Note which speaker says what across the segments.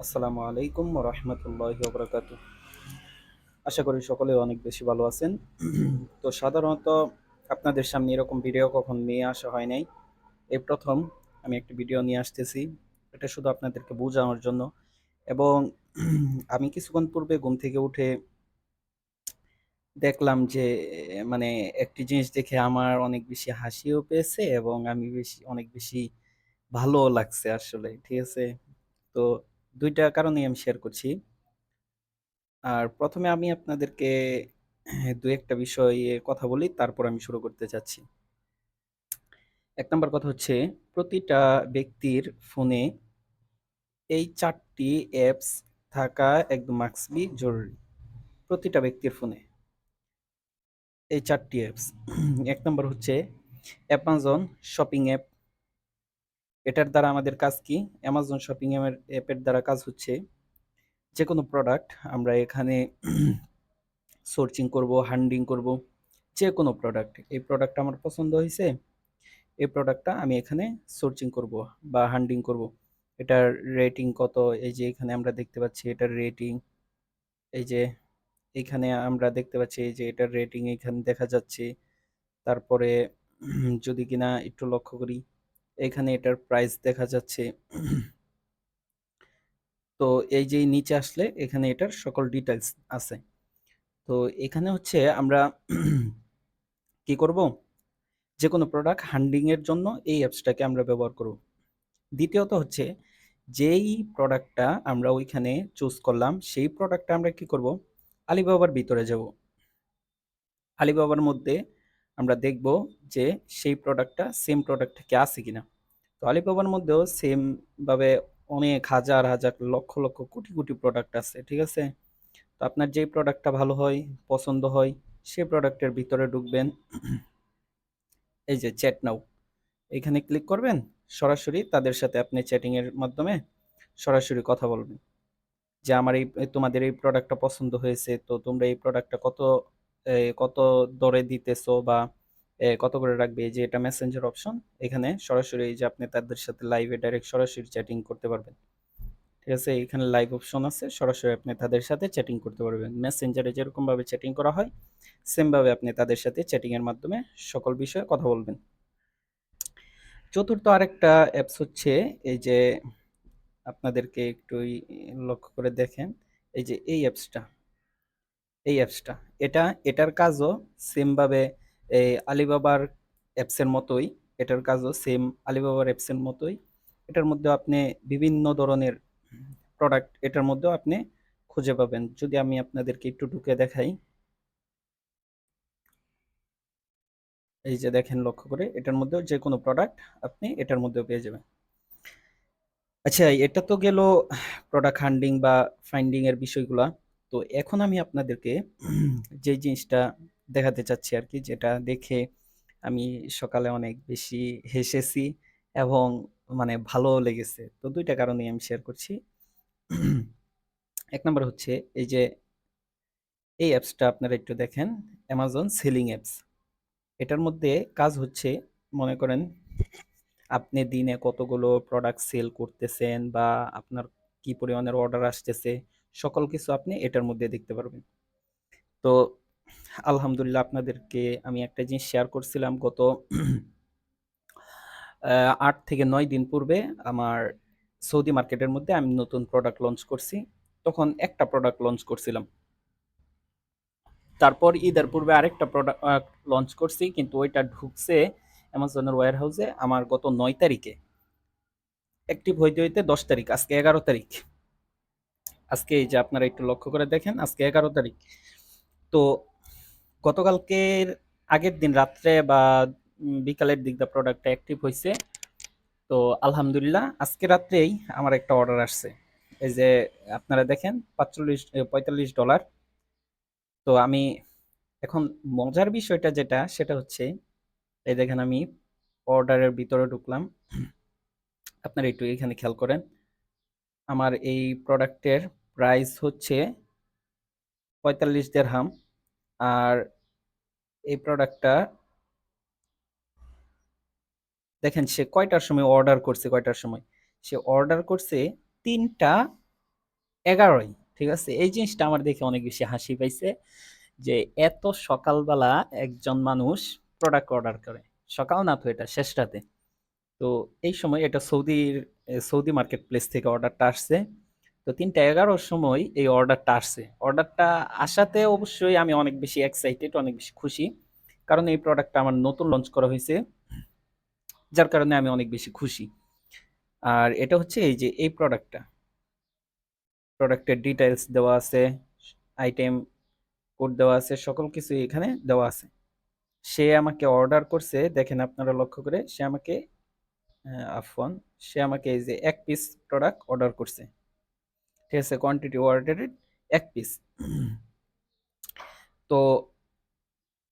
Speaker 1: আসসালামু আলাইকুম রহমতুল্লাহ বরকাত আশা করি সকলে অনেক বেশি ভালো আছেন। তো সাধারণত আপনাদের সামনে এরকম ভিডিও কখন নিয়ে আসা হয় নাই, এই প্রথম আমি একটা ভিডিও নিয়ে আসতেছি। এটা শুধু আপনাদেরকে বোঝানোর জন্য। এবং আমি কিছুক্ষণ পূর্বে ঘুম থেকে উঠে দেখলাম যে মানে একটি জিনিস দেখে আমার অনেক বেশি হাসিও পেয়েছে এবং আমি বেশি, অনেক বেশি ভালো লাগছে আসলে, ঠিক আছে? তো দুইটা কারণেই আমি শেয়ার করছি। আর প্রথমে আমি আপনাদেরকে দু একটা বিষয়ে কথা বলি, তারপর আমি শুরু করতে চাচ্ছি। এক নম্বর কথা হচ্ছে, প্রতিটা ব্যক্তির ফোনে এই চারটি অ্যাপস থাকা একদম মাক্সবি জরুরি। প্রতিটা ব্যক্তির ফোনে এই চারটি অ্যাপস এক নম্বর হচ্ছে অ্যামাজন শপিং অ্যাপ এটার দ্বারা আমাদের কাজ কি? অ্যামাজন শপিং অ্যাপের দ্বারা কাজ হচ্ছে যে কোনো প্রোডাক্ট আমরা এখানে সোর্চিং করব হান্ডিং করব যে কোনো প্রোডাক্ট এই প্রোডাক্ট আমার পছন্দ হয়েছে, এই প্রোডাক্টটা আমি এখানে সোর্চিং করব বা হান্ডিং করব। এটার রেটিং কত? এই যে এখানে আমরা দেখতে পাচ্ছি এটার রেটিং এই যে এখানে আমরা দেখতে পাচ্ছি এই যে এটার রেটিং এখানে দেখা যাচ্ছে। তারপরে যদি কিনা একটু লক্ষ্য করি এখানে এটার প্রাইস দেখা যাচ্ছে। তো এই যে নিচে আসলে এখানে এটার সকল ডিটেলস আছে। তো এখানে হচ্ছে আমরা কি করব? যে কোনো প্রোডাক্ট হান্ডিংয়ের জন্য এই অ্যাপসটাকে আমরা ব্যবহার করব। দ্বিতীয়ত হচ্ছে যেই প্রোডাক্টটা আমরা ওইখানে চুজ করলাম, সেই প্রোডাক্টটা আমরা কি করব? আলিবাবার ভিতরে যাব। আলিবাবার মধ্যে আমরা দেখব যে সেই প্রোডাক্টটা সেম প্রোডাক্ট কি আছে কিনা। তো আলিবাবার মধ্যেও সেমভাবে অনেক হাজার হাজার, লক্ষ লক্ষ, কোটি কোটি প্রোডাক্ট আছে, ঠিক আছে? তো আপনার যেই প্রোডাক্টটা ভালো হয়, পছন্দ হয়, সেই প্রোডাক্টের ভিতরে ঢুকবেন। এই যে চ্যাট নাও এখানে ক্লিক করবেন, সরাসরি তাদের সাথে আপনি চ্যাটিংয়ের মাধ্যমে সরাসরি কথা বলবেন। যে আমার এই, তোমাদের এই প্রোডাক্টটা পছন্দ হয়েছে, তো তোমরা এই প্রোডাক্টটা কত কত দরে দিতেছো বা কত করে রাখবে? এই যে এটা মেসেঞ্জার অপশন এখানে সরাসরি এই যে আপনি তাদের সাথে লাইভে ডাইরেক্ট সরাসরি চ্যাটিং করতে পারবেন। ঠিক আছে? এখানে লাইভ অপশন আছে, সরাসরি আপনি তাদের সাথে চ্যাটিং করতে পারবেন। মেসেঞ্জারে যেরকমভাবে চ্যাটিং করা হয় সেমভাবে আপনি তাদের সাথে চ্যাটিংয়ের মাধ্যমে সকল বিষয়ে কথা বলবেন। চতুর্থ আরেকটা অ্যাপস হচ্ছে, এই যে আপনাদেরকে একটু লক্ষ্য করে দেখেন, এই যে এই অ্যাপসটা এই অ্যাপসটা এটা, এটার কাজও সেমভাবে এই আলিবাবার অ্যাপসের মতোই, এটার কাজও সেম আলিবাবার অ্যাপসের মতোই। এটার মধ্যে আপনি বিভিন্ন ধরনের প্রোডাক্ট এটার মধ্যেও আপনি খুঁজে পাবেন। যদি আমি আপনাদেরকে একটু ঢুকে দেখাই। এই যে দেখেন লক্ষ্য করে, এটার মধ্যেও যে কোনো প্রোডাক্ট আপনি এটার মধ্যেও পেয়ে যাবেন। আচ্ছা এটা তো গেল প্রোডাক্ট হান্ডিং বা ফাইন্ডিং এর বিষয়গুলা। তো এখন আমি আপনাদেরকে যে জিনিসটা দেখাতে চাচ্ছি আর কি, যেটা দেখে আমি সকালে অনেক বেশি হেসেছি এবং মানে ভালো লেগেছে। তো দুইটা কারণে আমি শেয়ার করছি। এক নম্বর হচ্ছে এই যে এই অ্যাপসটা আপনারা একটু দেখেন অ্যামাজন সেলিং অ্যাপস এটার মধ্যে কাজ হচ্ছে, মনে করেন আপনি দিনে কতগুলো প্রোডাক্ট সেল করতেছেন বা আপনার কি পরিমাণের অর্ডার আসতেছে সকল কিছু আপনি এটার মধ্যে দেখতে পারবেন। তো আলহামদুলিল্লাহ আপনাদেরকে আমি একটা জিনিস শেয়ার করছিলাম, গত আট থেকে নয় দিন পূর্বে আমার সৌদি মার্কেটের মধ্যে আমি নতুন প্রোডাক্ট লঞ্চ করছি। তখন একটা প্রোডাক্ট লঞ্চ করছিলাম। তারপর ঈদের পূর্বে আরেকটা প্রোডাক্ট লঞ্চ করছি, কিন্তু ওইটা ঢুকছে অ্যামাজনের ওয়ার হাউসে আমার গত নয় তারিখে। অ্যাক্টিভ হইতে হইতে দশ তারিখ, আজকে এগারো তারিখ। আজকে এই যে আপনারা একটু লক্ষ্য করে দেখেন, আজকে এগারো তারিখ। তো গতকালকের আগের দিন রাত্রে বা বিকালের দিক দা প্রোডাক্টটা অ্যাক্টিভ হয়েছে তো আলহামদুলিল্লাহ, আজকে রাত্রেই আমার একটা অর্ডার আসছে। এই যে আপনারা দেখেন, পাঁচচল্লিশ পঁয়তাল্লিশ ডলার তো আমি এখন মজার বিষয়টা যেটা, সেটা হচ্ছে, এই দেখেন আমি অর্ডারের ভিতরে ঢুকলাম। আপনারা একটু এখানে খেয়াল করেন। আমার এই প্রোডাক্টের প্রাইস হচ্ছে পঁয়তাল্লিশ দেড়হাম আর এই প্রোডাক্টটা দেখেন সে কয়টার সময় অর্ডার করছে, কয়টার সময়? সে অর্ডার করছে তিনটা এগারোই ঠিক আছে? এই জিনিসটা আমার দেখে অনেক বেশি হাসি পাইছে যে এত সকালবেলা একজন মানুষ প্রোডাক্ট অর্ডার করে। সকাল না তো এটা শেষ রাতে তো এই সময় এটা সৌদির সৌদি মার্কেট প্লেস থেকে অর্ডারটা আসছে। তো তিনটা এগারোর সময় এই অর্ডারটা আসছে। অর্ডারটা আসাতে অবশ্যই আমি অনেক বেশি এক্সাইটেড অনেক বেশি খুশি। কারণ এই প্রোডাক্টটা আমার নতুন লঞ্চ করা হয়েছে। যার কারণে আমি অনেক বেশি খুশি। আর এটা হচ্ছে এই যে, এই প্রোডাক্টটা প্রোডাক্টের ডিটেলস দেওয়া আছে আইটেম কোড দেওয়া আছে, সকল কিছু এখানে দেওয়া আছে। সে আমাকে অর্ডার করছে, দেখেন আপনারা লক্ষ্য করে, সে আমাকে আফওয়ান, সে আমাকে এই যে এক পিস প্রোডাক্ট অর্ডার করছে। ঠিক আছে কোয়ান্টিটি অর্ডারেড এক পিস তো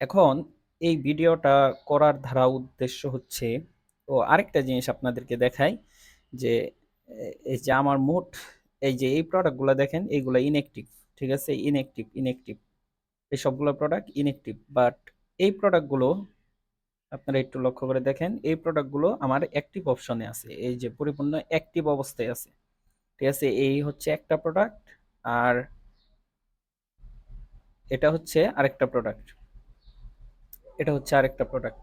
Speaker 1: এখন এই ভিডিওটা করার ধারা উদ্দেশ্য হচ্ছে, ও আরেকটা জিনিস আপনাদেরকে দেখাই, যে, এই যে আমার মোট, এই যে এই প্রোডাক্টগুলো দেখেন, এইগুলো ইনএক্টিভ ঠিক আছে ইনএক্টিভ ইনএক্টিভ এই সবগুলো প্রোডাক্ট ইনএক্টিভ বাট এই প্রোডাক্টগুলো আপনারা একটু লক্ষ্য করে দেখেন, এই প্রোডাক্টগুলো আমার অ্যাক্টিভ অপশনে আছে। এই যে পরিপূর্ণ অ্যাক্টিভ অবস্থায় আছে। ঠিক আছে, এই হচ্ছে একটা প্রোডাক্ট আর এটা হচ্ছে আরেকটা প্রোডাক্ট এটা হচ্ছে আরেকটা প্রোডাক্ট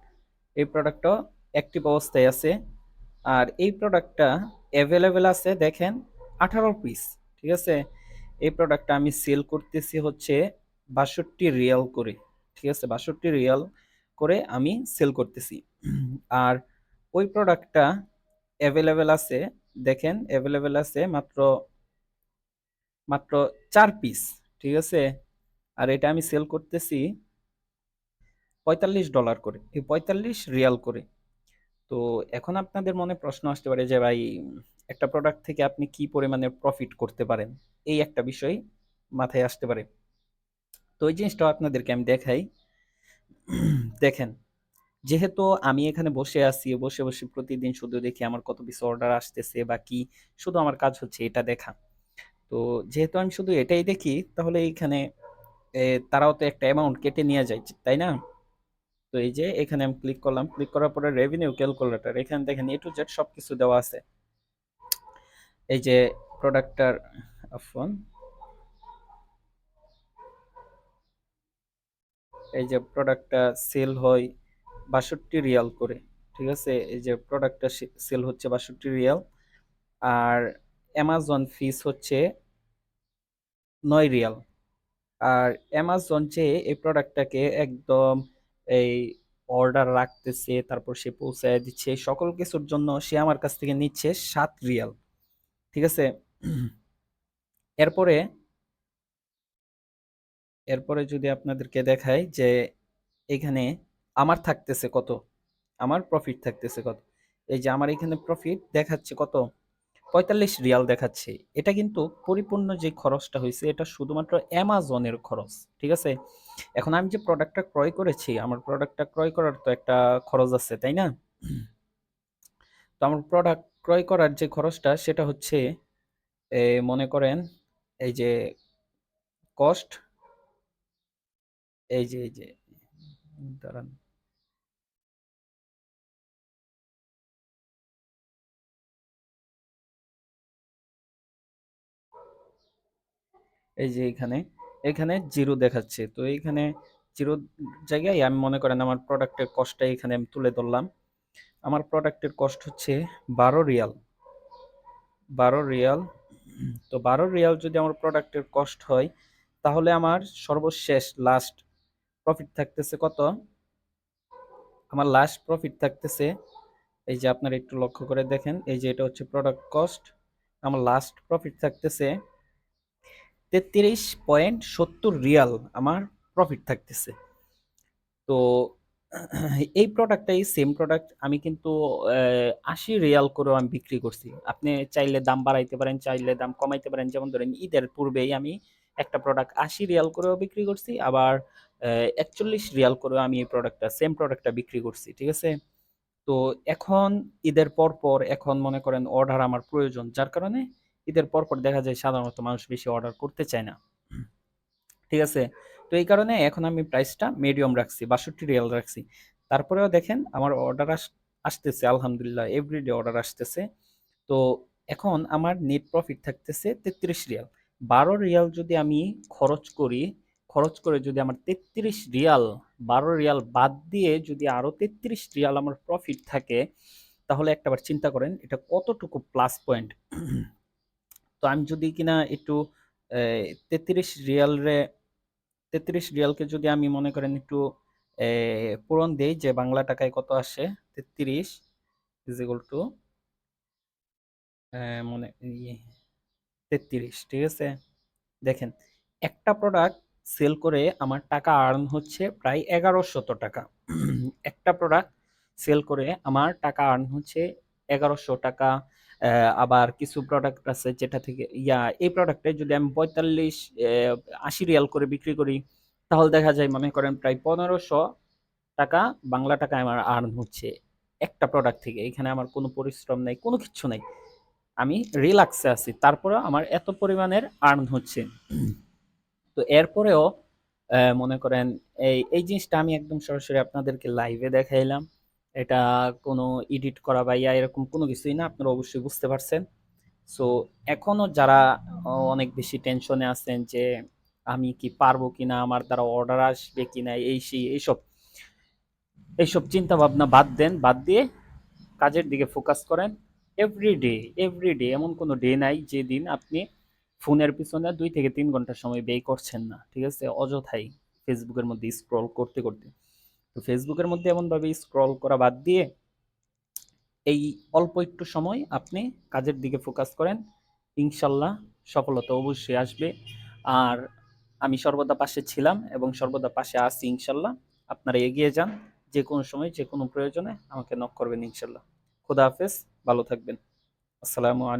Speaker 1: এই প্রোডাক্টটা অ্যাক্টিভ অবস্থায় আছে। আর এই প্রোডাক্টটা অ্যাভেলেবেল আছে, দেখেন, আঠারো পিস ঠিক আছে, এই প্রোডাক্টটা আমি সেল করতেছি হচ্ছে বাষট্টি রিয়াল করে। ঠিক আছে, বাষট্টি রিয়াল করে আমি সেল করতেছি। আর ওই প্রোডাক্টটা অ্যাভেলেবেল আছে, দেখেন অ্যাভেলেবেল আছে মাত্র মাত্র চার পিস ঠিক আছে? আর এটা আমি সেল করতেছি পঁয়তাল্লিশ ডলার করে, এই পঁয়তাল্লিশ রিয়াল করে। তো এখন আপনাদের মনে প্রশ্ন আসতে পারে যে ভাই, একটা প্রোডাক্ট থেকে আপনি কি পরিমাণে প্রফিট করতে পারেন? এই একটা বিষয় মাথায় আসতে পারে। তো ওই জিনিসটাও আপনাদেরকে আমি দেখাই। দেখেন, যেহেতু আমি এখানে বসে আছি, বসে বসে প্রতিদিন শুধু দেখি আমার কত পিস অর্ডার আসতেছে বা কি, শুধু আমার কাজ হচ্ছে এটা দেখা। তো যেহেতু আমি শুধু এটাই দেখি, তাহলে এইখানে তারাও তো একটা অ্যামাউন্ট কেটে নিয়ে যায়, তাই না? তো এই যে এখানে আমি ক্লিক করলাম ক্লিক করার পরে রেভিনিউ ক্যালকুলেটর এখানে দেখেন এ টু জেড সব কিছু দেওয়া আছে। এই যে প্রোডাক্টটার ফোন এই যে প্রোডাক্টটা সেল হয় বাষট্টি রিয়াল করে, ঠিক আছে? এই যে প্রোডাক্টটা সেল হচ্ছে বাষট্টি রিয়াল, আর অ্যামাজন ফিস হচ্ছে নয় রিয়াল। আর অ্যামাজন যে এই প্রোডাক্টটাকে একদম এই অর্ডার রাখতেছে, তারপর সে পৌঁছায় দিচ্ছে, সকল কিছুর জন্য সে আমার কাছ থেকে নিচ্ছে সাত রিয়াল, ঠিক আছে? এরপরে এরপরে যদি আপনাদেরকে দেখাই যে এখানে আমার থাকতেছে কত? আমার প্রফিট থাকতেছে কত? এই যে আমার এখানে প্রফিট দেখাচ্ছে কত? পঁয়তাল্লিশ রিয়াল দেখাচ্ছে। এটা কিন্তু পরিপূর্ণ যে খরচটা হয়েছে, এটা শুধুমাত্র অ্যামাজনের খরচ, ঠিক আছে? এখন আমি যে প্রোডাক্টটা ক্রয় করেছি, আমার প্রোডাক্টটা ক্রয় করার তো একটা খরচ আছে, তাই না? তো আমার প্রোডাক্ট ক্রয় করার যে খরচটা, সেটা হচ্ছে মনে করেন, এই যে কস্ট এই যে এই যে দাঁড়ান। এই যে এখানে এখানে জিরো দেখাচ্ছে। তো এইখানে জিরো জায়গায় আমি মনে করেন আমার প্রোডাক্টের কস্টটা এখানে আমি তুলে ধরলাম। আমার প্রোডাক্টের কস্ট হচ্ছে বারো রিয়াল। বারো রিয়াল। তো বারো রিয়াল যদি আমার প্রোডাক্টের কস্ট হয়, তাহলে আমার সর্বশেষ লাস্ট প্রফিট থাকতেছে কত? আমার লাস্ট প্রফিট থাকতেছে, এই যে আপনারা একটু লক্ষ্য করে দেখেন, এই যে এটা হচ্ছে প্রোডাক্ট কস্ট আমার লাস্ট প্রফিট থাকতেছে তেত্রিশ পয়েন্ট সত্তর রিয়াল আমার প্রফিট থাকতেছে। তো এই প্রোডাক্টটাই সেম প্রোডাক্ট আমি কিন্তু আশি রিয়াল করেও আমি বিক্রি করছি। আপনি চাইলে দাম বাড়াইতে পারেন, চাইলে দাম কমাইতে পারেন। যেমন ধরেন ঈদের পূর্বেই আমি একটা প্রোডাক্ট আশি রিয়াল করেও বিক্রি করছি, আবার একচল্লিশ রিয়াল করেও আমি এই প্রোডাক্টটা সেম প্রোডাক্টটা বিক্রি করছি, ঠিক আছে? তো এখন ঈদের পর পর এখন মনে করেন অর্ডার আমার প্রয়োজন, যার কারণে ঈদের পর পর দেখা যায় সাধারণত মানুষ বেশি অর্ডার করতে চায় না। ঠিক আছে? তো এই কারণে এখন আমি প্রাইসটা মিডিয়াম রাখছি, বাষট্টি রিয়াল রাখছি। তারপরেও দেখেন আমার অর্ডার আসতেছে, আলহামদুলিল্লাহ এভরিডে অর্ডার আসতেছে। তো এখন আমার নেট প্রফিট থাকতেছে তেত্রিশ রিয়াল। বারো রিয়াল যদি আমি খরচ করি, খরচ করে যদি আমার তেত্রিশ রিয়াল, বারো রিয়াল বাদ দিয়ে যদি আরও তেত্রিশ রিয়াল আমার প্রফিট থাকে, তাহলে একটাবার চিন্তা করেন, এটা কতটুকু প্লাস পয়েন্ট তো আমি যদি কিনা একটু তেত্রিশ রিয়াল রে তেত্রিশ রিয়ালকে যদি আমি মনে করেন একটু পূরণ দিই, যে বাংলা টাকায় কত আসে? তেত্রিশ ইজ টু মনে তেত্রিশ, ঠিক আছে? দেখেন, একটা প্রোডাক্ট সেল করে আমার টাকা আর্ন হচ্ছে প্রায় এগারোশত টাকা। একটা প্রোডাক্ট সেল করে আমার টাকা আর্ন হচ্ছে এগারোশো টাকা আবার কিছু প্রোডাক্ট আছে যেটা থেকে, ইয়া, এই প্রোডাক্টে যদি আমি পঁয়তাল্লিশ আশি রিয়াল করে বিক্রি করি, তাহলে দেখা যায়, মনে করেন, প্রায় পনেরোশো টাকা, বাংলা টাকায় আমার আর্ন হচ্ছে একটা প্রোডাক্ট থেকে। এখানে আমার কোনো পরিশ্রম নেই, কোনো কিছু নেই। আমি রিল্যাক্সে আছি। তারপরে আমার এত পরিমাণের আর্ন হচ্ছে। তো এরপরেও মনে করেন এই এই জিনিসটা আমি একদম সরাসরি আপনাদেরকে লাইভে দেখাইলাম। এটা কোনো এডিট করা বা ইয়া এরকম কোনো কিছুই না, আপনারা অবশ্যই বুঝতে পারছেন। সো এখনও যারা অনেক বেশি টেনশনে আছেন যে আমি কি পারব কি না আমার দ্বারা অর্ডার আসবে কি না এই, সেই, এইসব এইসব চিন্তা ভাবনা বাদ দেন, বাদ দিয়ে কাজের দিকে ফোকাস করেন। এভরি ডে এভরি ডে এমন কোনো ডে নাই যে দিন আপনি ফোনের পিছনে দুই থেকে তিন ঘণ্টা সময় ব্যয় করছেন না, ঠিক আছে? অযথাই ফেসবুকের মধ্যে স্ক্রল করতে করতে। তো ফেসবুকের মধ্যে এমনভাবে স্ক্রল করা বাদ দিয়ে এই অল্প একটু সময় আপনি কাজের দিকে ফোকাস করেন, ইনশাল্লাহ সফলতা অবশ্যই আসবে। আর আমি সর্বদা পাশে ছিলাম এবং সর্বদা পাশে আছি, ইনশাল্লাহ। আপনারা এগিয়ে যান যে কোনো সময় যে কোনো প্রয়োজনে আমাকে নক করবেন, ইনশাল্লাহ। খুদা হাফেজ ভালো থাকবেন। আসসালামু আলাইকুম।